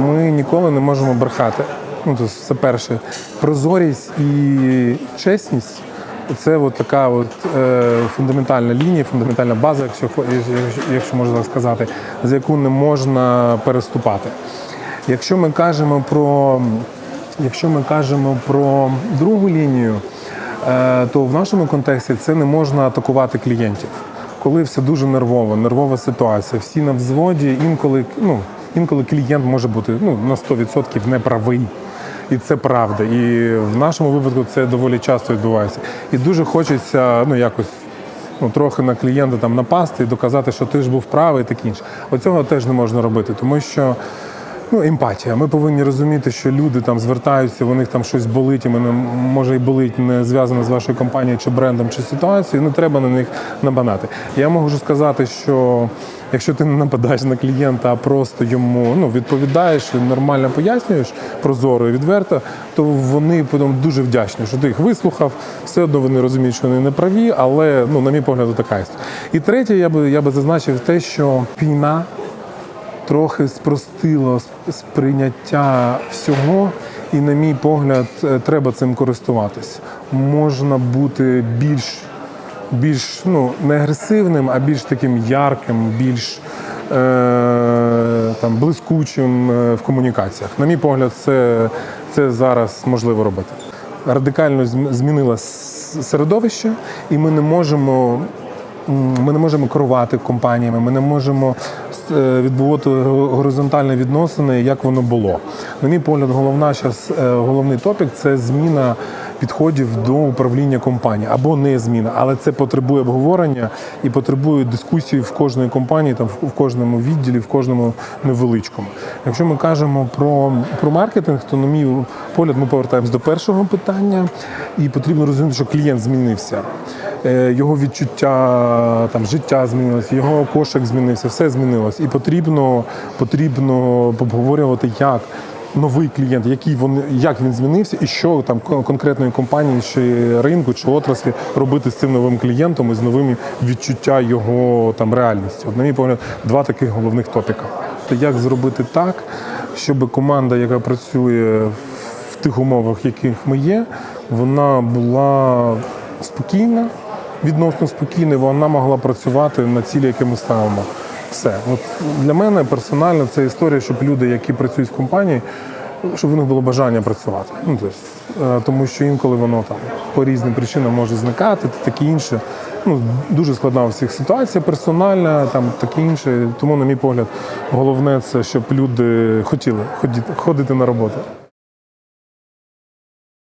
ми ніколи не можемо брехати. Ну, це перше. Прозорість і чесність це от така от, е, фундаментальна лінія, фундаментальна база, якщо, якщо можна так сказати, за яку не можна переступати. Якщо ми кажемо про, якщо ми кажемо про другу лінію, е, то в нашому контексті це не можна атакувати клієнтів. Коли все дуже нервово, нервова ситуація, всі на взводі, інколи, ну, інколи клієнт може бути ну, на 100% неправий. І це правда. І в нашому випадку це доволі часто відбувається. І дуже хочеться ну, якось ну, трохи на клієнта там напасти і доказати, що ти ж був правий і таке інше. Оцього теж не можна робити, тому що ну, емпатія. Ми повинні розуміти, що люди там звертаються, у них там щось болить, і мене може і болить не зв'язано з вашою компанією чи брендом, чи ситуацією. Не треба на них набанати. Я можу сказати, що якщо ти не нападаєш на клієнта, а просто йому ну, відповідаєш і нормально пояснюєш прозоро і відверто, то вони потім дуже вдячні, що ти їх вислухав. Все одно вони розуміють, що вони не праві, але ну, на мій погляд, така історія. І третє, я би я би зазначив те, що війна трохи спростило сприйняття всього, і, на мій погляд, е, треба цим користуватись. Можна бути більш, більш ну, не агресивним, а більш таким ярким, більш е, там, блискучим е, в комунікаціях. На мій погляд, це, це зараз можливо робити. Радикально зм- змінилось середовище, і ми не можемо Ми не можемо керувати компаніями, ми не можемо е, відбувати горизонтальні відносини, як воно було. На мій погляд, головна щас, е, головний топік це зміна підходів до управління компанією або не зміна, але це потребує обговорення і потребує дискусії в кожної компанії, там в кожному відділі, в кожному невеличкому. Якщо ми кажемо про, про маркетинг, то на мій погляд ми повертаємось до першого питання, і потрібно розуміти, що клієнт змінився. Е, Його відчуття там життя змінилося, його кошик змінився, все змінилось. І потрібно, потрібно обговорювати, як новий клієнт, який вони, як він змінився, і що там кон- конкретної компанії, чи ринку, чи отраслі робити з цим новим клієнтом і з новими відчуття його там реальності. От, на мій погляд, два таких головних топіка. То як зробити так, щоб команда, яка працює в тих умовах, яких ми є, вона була спокійна, відносно спокійна, вона могла працювати на цілі, які ми ставимо. Все. От для мене персонально це історія, щоб люди, які працюють в компанії, щоб у них було бажання працювати. Ну, тобто, тому що інколи воно там по різним причинам може зникати, та таке інше. Ну, дуже складна у всіх ситуація, персональна, там таке інше. Тому, на мій погляд, головне це, щоб люди хотіли ходити на роботу.